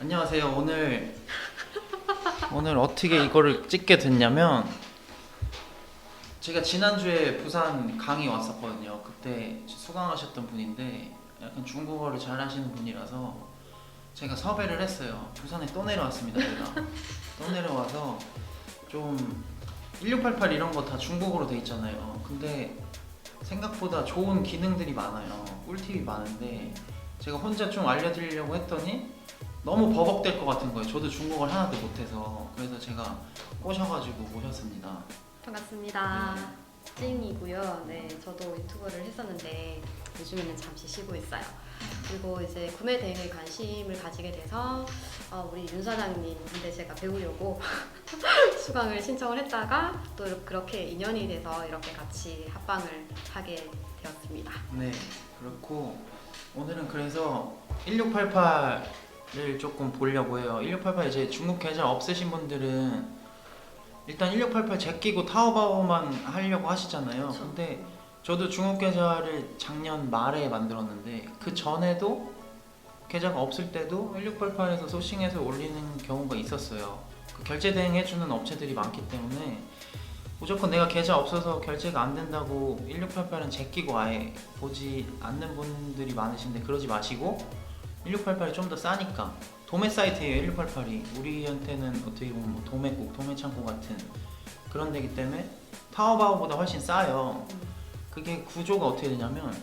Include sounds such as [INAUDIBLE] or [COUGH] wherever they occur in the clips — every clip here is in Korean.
안녕하세요. 오늘 오늘 어떻게 이거를 찍게 됐냐면 제가 지난주에 부산 강의 왔었거든요. 그때 수강하셨던 분인데 약간 중국어를 잘하시는 분이라서 제가 섭외를 했어요. 부산에 또 내려왔습니다. 제가 또 내려와서 좀 1688 이런 거 다 중국어로 돼 있잖아요. 근데 생각보다 좋은 기능들이 많아요. 꿀팁이 많은데 제가 혼자 좀 알려드리려고 했더니 너무 버벅될 것 같은 거예요. 저도 중국어를 하나도 못해서 그래서 제가 꼬셔가지고 모셨습니다. 반갑습니다. 찡이고요. 네, 저도 유튜버를 했었는데 요즘에는 잠시 쉬고 있어요. 그리고 이제 구매 대행에 관심을 가지게 돼서 어, 우리 윤 사장님 근데 제가 배우려고 [LAUGHS] 수강을 신청을 했다가 또 그렇게 인연이 돼서 이렇게 같이 합방을 하게 되었습니다. 네, 그렇고 오늘은 그래서 1688 을 조금 보려고 해요. 1688 이제 중국 계좌 없으신 분들은 일단 1688 제끼고 타오바오만 하려고 하시잖아요. 그쵸. 근데 저도 중국 계좌를 작년 말에 만들었는데 그 전에도 계좌가 없을 때도 1688에서 소싱해서 올리는 경우가 있었어요. 그 결제 대행 해주는 업체들이 많기 때문에 무조건 내가 계좌 없어서 결제가 안 된다고 1688은 제끼고 아예 보지 않는 분들이 많으신데 그러지 마시고 1688이 좀 더 싸니까 도매 사이트예요 1688이 우리한테는 어떻게 보면 뭐 도매국, 도매창고 같은 그런 데기 때문에 타오바오보다 훨씬 싸요 그게 구조가 어떻게 되냐면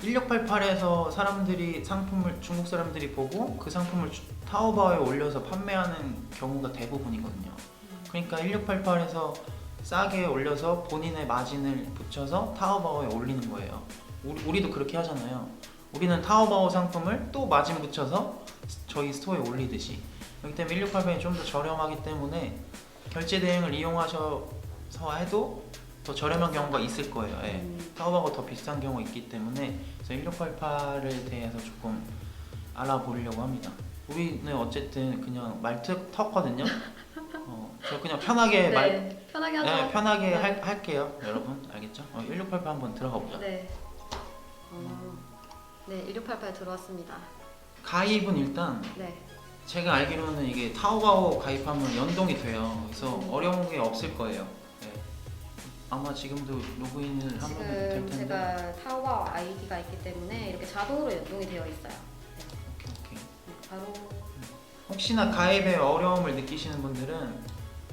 1688에서 사람들이 상품을 중국 사람들이 보고 그 상품을 주- 타오바오에 올려서 판매하는 경우가 대부분이거든요. 그러니까 1688에서 싸게 올려서 본인의 마진을 붙여서 타오바오에 올리는 거예요. 우리, 우리도 그렇게 하잖아요. 우리는 타오바오 상품을 또 마진 붙여서 저희 스토어에 올리듯이. 그렇기 때문에 1688이 좀 더 저렴하기 때문에 결제 대행을 이용하셔서 해도 더 저렴한 경우가 있을 거예요. 예. 음, 타오바오가 더 비싼 경우가 있기 때문에 그래서 1688에 대해서 조금 알아보려고 합니다. 우리는 어쨌든 그냥 말투 텄거든요. [LAUGHS] 어, 저 그냥 편하게 말 네, 편하게 하죠. 네, 편하게 네. 할, 할게요, 여러분. 알겠죠? 어, 1688 한번 들어가 보자. 네. 어, 네, 1688 들어왔습니다. 가입은 일단 네. 제가 알기로는 이게 타오바오 가입하면 연동이 돼요. 그래서 음. 어려운 게 없을 거예요. 네. 아마 지금도 로그인을 하면 될 지금 텐데. 제가 타오바오 아이디가 있기 때문에 이렇게 자동으로 연동이 되어 있어요. 오케이, 오케이. 바로 혹시나 가입에 어려움을 느끼시는 분들은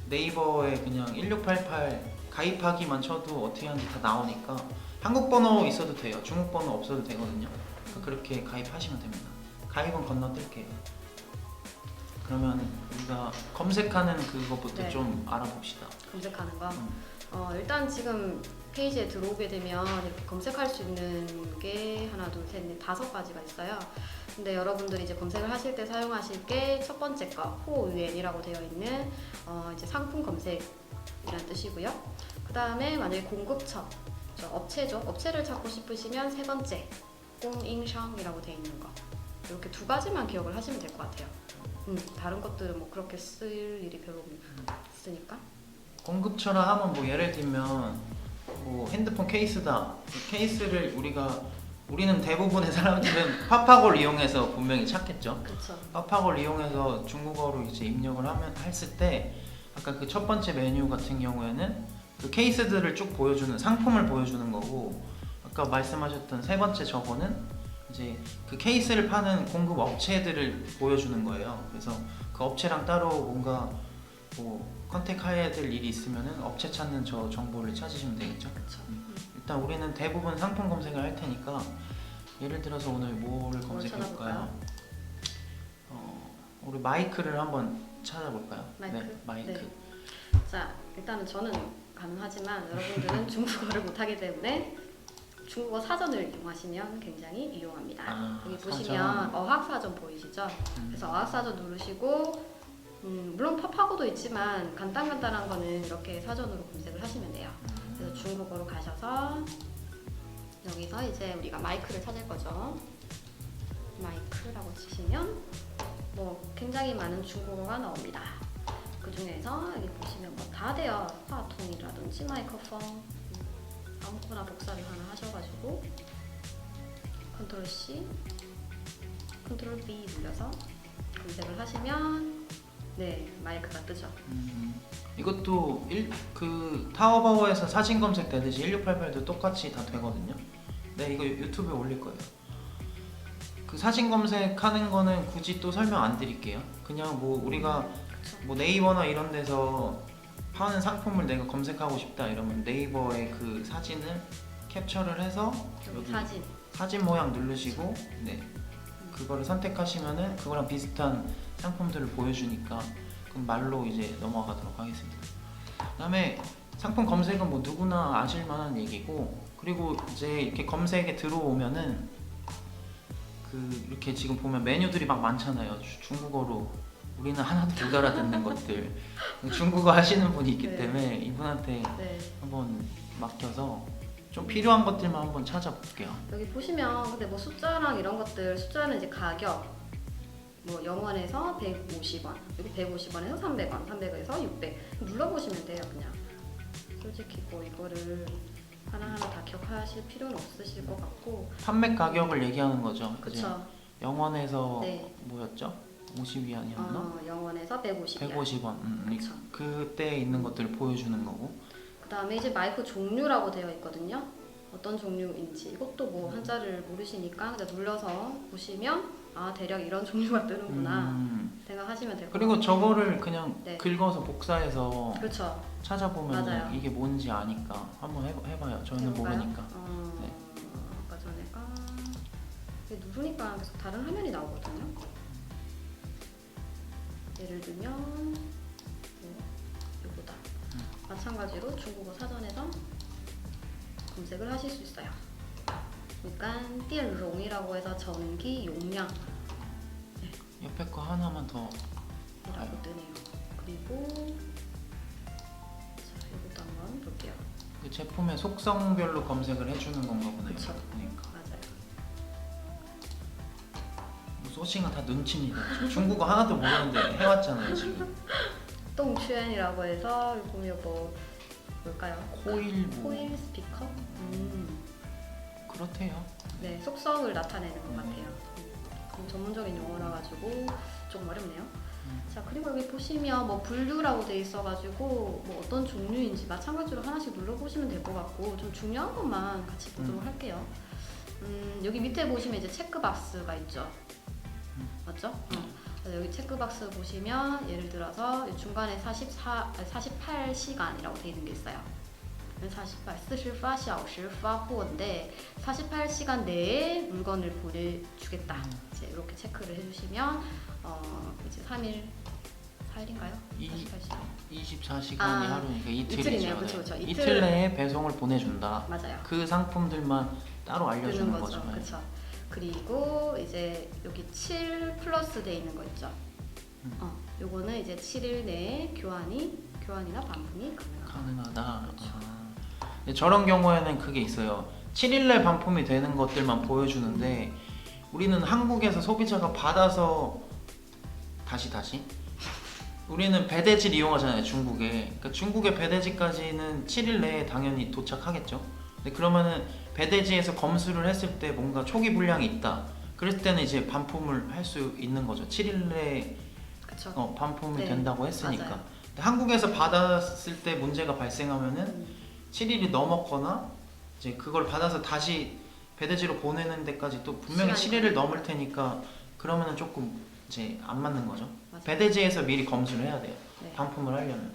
네이버에 그냥 1688 가입하기만 쳐도 어떻게 하는지 다 나오니까 한국 번호 있어도 돼요. 중국 번호 없어도 되거든요. 그러니까 그렇게 가입하시면 됩니다. 가입은 건너뛸게요. 그러면 우리가 검색하는 그것부터 네. 좀 알아봅시다. 검색하는 거. 음. 어, 일단 지금 페이지에 들어오게 되면 이렇게 검색할 수 있는 게 하나, 둘, 셋, 넷, 다섯 가지가 있어요. 근데 여러분들이 이제 검색을 하실 때 사용하실 게 첫 번째 거 호유엔이라고 되어 있는 어, 이제 상품 검색 이라는 뜻이고요. 그 다음에 만약에 공급처, 저 업체죠. 업체를 찾고 싶으시면 세 번째 공잉샹이라고 되어 있는 거. 이렇게 두 가지만 기억을 하시면 될 것 같아요. 음, 다른 것들은 뭐 그렇게 쓸 일이 별로 없으니까. 공급처라 하면 뭐 예를 들면 뭐 핸드폰 케이스다. 그 케이스를 우리가 우리는 대부분의 사람들은 [LAUGHS] 파파골 이용해서 분명히 찾겠죠. 그렇죠. 파파골 이용해서 중국어로 이제 입력을 하면 했을 때 아까 그 첫 번째 메뉴 같은 경우에는 그 케이스들을 쭉 보여주는 상품을 보여주는 거고 아까 말씀하셨던 세 번째 저거는 이제 그 케이스를 파는 공급 업체들을 보여주는 거예요. 그래서 그 업체랑 따로 뭔가 뭐 컨택해야 될 일이 있으면은 업체 찾는 저 정보를 찾으시면 되겠죠. 그렇죠. 일단 우리는 대부분 상품 검색을 할 테니까 예를 들어서 오늘 뭐를 뭘 검색해 볼까요? 찾아볼까요? 어, 우리 마이크를 한번 찾아볼까요? 마이크? 네, 마이크. 네. 자, 일단은 저는 가능하지만 여러분들은 [LAUGHS] 중국어를 못하기 때문에 중국어 사전을 이용하시면 굉장히 유용합니다. 아, 여기. 보시면 어학사전 보이시죠? 음. 그래서 어학사전 누르시고 음, 물론 팝하고도 있지만 간단간단한 거는 이렇게 사전으로 검색을 하시면 돼요. 그래서 중국어로 가셔서 여기서 이제 우리가 마이크를 찾을 거죠. 마이크라고 치시면 뭐 굉장히 많은 중국어가 나옵니다. 그 중에서 여기 보시면 뭐 다 돼요. 화통이라든지 마이크폰 음, 아무거나 복사를 하나 하셔가지고 컨트롤 C, 컨트롤 B 눌러서 검색을 하시면 네 마이크가 뜨죠. 음, 이것도 일, 그 타오바오에서 사진 검색 되듯이 1688도 똑같이 다 되거든요. 네, 이거 유튜브에 올릴 거예요. 그 사진 검색하는 거는 굳이 또 설명 안 드릴게요. 그냥 뭐 우리가. 뭐 네이버나 이런 데서 파는 상품을 내가 검색하고 싶다 이러면 네이버에 그 사진을 캡처를 해서 여기 여기 사진. 사진 모양 누르시고 네 그거를 선택하시면은 그거랑 비슷한 상품들을 보여주니까 그럼 말로 이제 넘어가도록 하겠습니다. 그다음에 상품 검색은 뭐 누구나 아실 만한 얘기고 그리고 이제 이렇게 검색에 들어오면은 그 이렇게 지금 보면 메뉴들이 막 많잖아요. 주- 중국어로 우리는 하나도 못 알아듣는 것들 [LAUGHS] 중국어 하시는 분이 있기 네. 때문에 이분한테 네 한번 맡겨서 좀 필요한 것들만 한번 찾아볼게요. 여기 보시면 근데 뭐 숫자랑 이런 것들 숫자는 이제 가격 뭐 0원에서 150원 여기 150원에서 300원 300원에서 600 눌러보시면 돼요 그냥 솔직히 뭐 이거를 하나하나 다 기억하실 필요는 없으실 것 같고 판매 가격을 얘기하는 거죠. 이제 그쵸 영원에서 네. 뭐였죠? 50위안이었나? 어, 0원에서 150원 150원. 음, 이- 그쵸. 그때 있는 것들을 보여주는 거고. 그 다음에 이제 마이크 종류라고 되어 있거든요 어떤 종류인지 이것도 뭐 한자를 모르시니까 그냥 눌러서 보시면 아 대략 이런 종류가 뜨는구나 음, 생각하시면 될것 그리고 같아요 저거를 그냥 네. 긁어서 복사해서 그렇죠 찾아보면 맞아요. 이게 뭔지 아니까 한번 해봐, 해봐요. 저희는 해볼까요? 모르니까. 어, 네. 아까 전에가 이게 누르니까 계속 다른 화면이 나오거든요. 예를 들면 뭐 요거다. 음. 마찬가지로 중국어 사전에서 검색을 하실 수 있어요. 그러니까 电容이라고 해서 전기 용량 옆에 거 하나만 더. 이라고 뜨네요. 그리고 자, 이것도 한번 볼게요. 그 제품의 속성별로 검색을 해주는 건가 보네요. 그쵸. 그러니까 맞아요. 소싱은 다 눈치입니다. 저 중국어 하나도 모르는데 해왔잖아요 지금. [LAUGHS] 똥추엔이라고 해서 보면 뭐 뭘까요? 코일 뭐 코일 스피커? 음, 그렇대요. 네 속성을 나타내는 것 같아요. 음, 그럼 전문적인 용어라 가지고 조금 어렵네요. 음. 자 그리고 여기 보시면 뭐 분류라고 돼 있어가지고 뭐 어떤 종류인지 마찬가지로 하나씩 눌러보시면 될 것 같고 좀 중요한 것만 같이 보도록 음. 할게요. 음, 여기 밑에 보시면 이제 체크박스가 있죠. 음. 맞죠? 어. 여기 체크박스 보시면 예를 들어서 이 중간에 44, 48시간이라고 돼 있는 게 있어요. 48, 48시간씩 파호인데 48시간 내에 물건을 보내주겠다. 이제 이렇게 체크를 해주시면 어, 이제 3일 4일인가요? 이- 48시간. 24시간이 아, 하루니까 이틀이네요. 이틀이죠. 그쵸, 그쵸. 이틀- 이틀 내에 배송을 보내준다. 맞아요. 그 상품들만 따로 알려주는 거죠. 그렇죠. 그리고 이제 여기 7 플러스 돼 있는 거 있죠. 음. 어, 이거는 이제 7일 내에 교환이 교환이나 반품이 가능하다. 가능하다. 그렇죠. 아. 근데 저런 경우에는 그게 있어요. 7일 내 반품이 되는 것들만 보여주는데 우리는 한국에서 소비자가 받아서 다시 다시? 우리는 배대지를 이용하잖아요 중국에. 그러니까 중국의 배대지까지는 7일 내에 당연히 도착하겠죠. 근데 그러면은 배대지에서 검수를 했을 때 뭔가 초기 불량이 있다. 그랬을 때는 이제 반품을 할 수 있는 거죠. 7일 내에. 어, 반품이 네, 된다고 했으니까. 한국에서 받았을 때 문제가 발생하면은 음, 7일이 넘었거나 이제 그걸 받아서 다시 배대지로 보내는 데까지 또 분명히 시간이 7일을 넘을 테니까 그러면은 조금 이제 안 맞는 거죠. 맞아요. 배대지에서 미리 검수를 해야 돼요. 네. 반품을 하려면.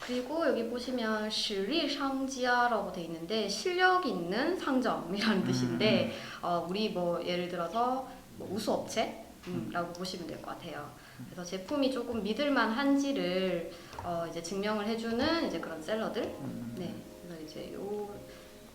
그리고 여기 보시면 실리 상지야라고 돼 있는데 실력 있는 상점이라는 음, 뜻인데 어, 우리 뭐 예를 들어서 뭐 우수 업체라고 보시면 될 것 같아요. 그래서 제품이 조금 믿을만 한지를 어, 이제 증명을 해주는 이제 그런 셀러들. 음, 네. 그래서 이제 요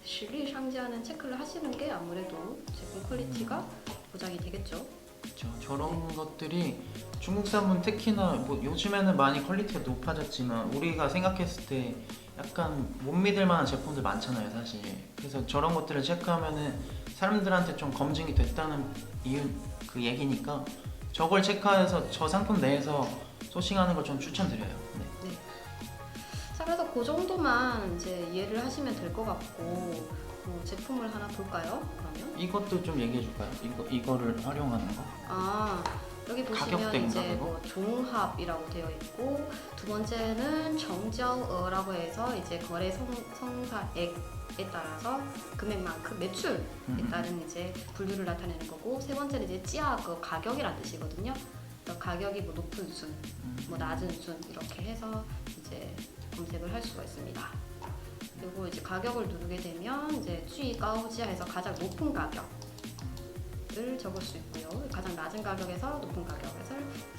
실리 상지야는 체크를 하시는 게 아무래도 제품 퀄리티가 보장이 되겠죠. 그렇죠. 저런 것들이 중국산분 특히나 뭐 요즘에는 많이 퀄리티가 높아졌지만 우리가 생각했을 때 약간 못 믿을 만한 제품들 많잖아요, 사실. 그래서 저런 것들을 체크하면은 사람들한테 좀 검증이 됐다는 이유 그 얘기니까 저걸 체크해서 저 상품 내에서 소싱하는 걸 좀 추천드려요. 네. 자 그래서 그 정도만 이제 이해를 하시면 될 것 같고 뭐 제품을 하나 볼까요? 그러면 이것도 좀 얘기해 줄까요? 이거 이거를 활용하는 거. 아 여기 보시면 가격대인가, 이제 그거? 뭐 종합이라고 되어 있고 두 번째는 정저어라고 해서 이제 거래 성, 성사액 에 따라서 금액만큼 매출에 음. 따른 이제 분류를 나타내는 거고 세 번째는 이제 찌아 그 가격이라는 뜻이거든요. 그래서 가격이 뭐 높은 순, 음. 뭐 낮은 순 이렇게 해서 이제 검색을 할 수가 있습니다. 그리고 이제 가격을 누르게 되면 이제 쥐 까우지아에서 가장 높은 가격을 적을 수 있고요. 가장 낮은 가격에서 높은 가격을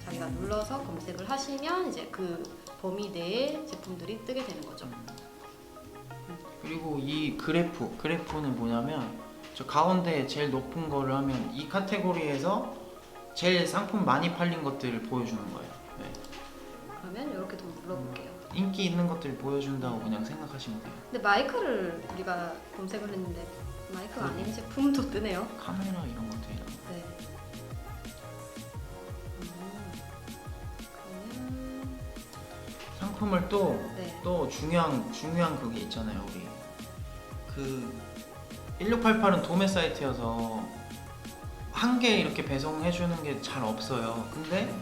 자기가 눌러서 검색을 하시면 이제 그 범위 내에 제품들이 뜨게 되는 거죠. 그리고 이 그래프 그래프는 뭐냐면 저 가운데 제일 높은 거를 하면 이 카테고리에서 제일 상품 많이 팔린 것들을 보여주는 거예요. 네. 그러면 이렇게 좀 눌러볼게요. 인기 있는 것들 보여준다고 그냥 생각하시면 돼요. 근데 마이크를 우리가 검색을 했는데 마이크가 아닌 제품도 뜨네요. 카메라 이런 것들이랑 네. 음, 그러면 상품을 또 네. 또 중요한 중요한 그게 있잖아요 우리. 그 1688은 도매 사이트여서 한 개 이렇게 배송해 주는 게 잘 없어요. 근데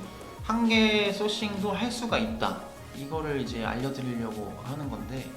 한 개 소싱도 할 수가 있다. 이거를 이제 알려드리려고 하는 건데